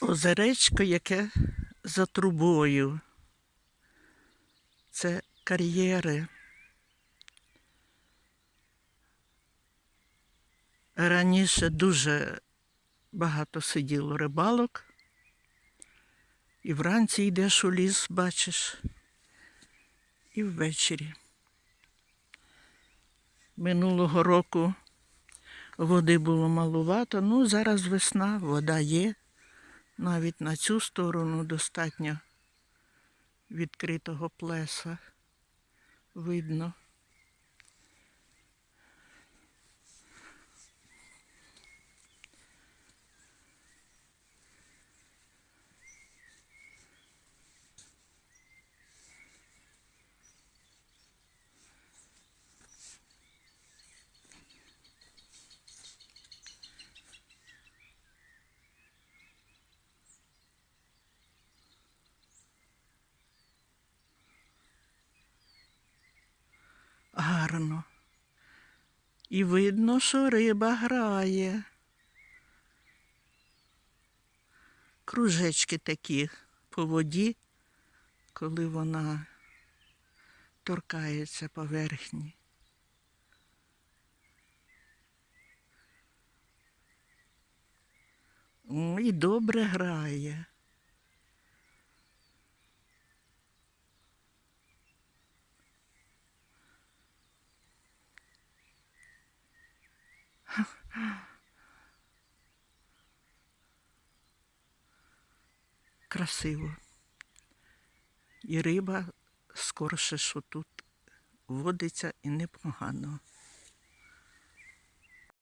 Озеречко, яке за трубою. Це кар'єри. Раніше дуже багато сиділо рибалок. І вранці йдеш у ліс, бачиш, і ввечері. Минулого року води було малувато, ну зараз весна, вода є. Навіть на цю сторону достатньо відкритого плеса видно. Гарно. І видно, що риба грає. Кружечки такі по воді, коли вона торкається поверхні. І добре грає. Красиво. І риба скорше, що тут водиться і непогано.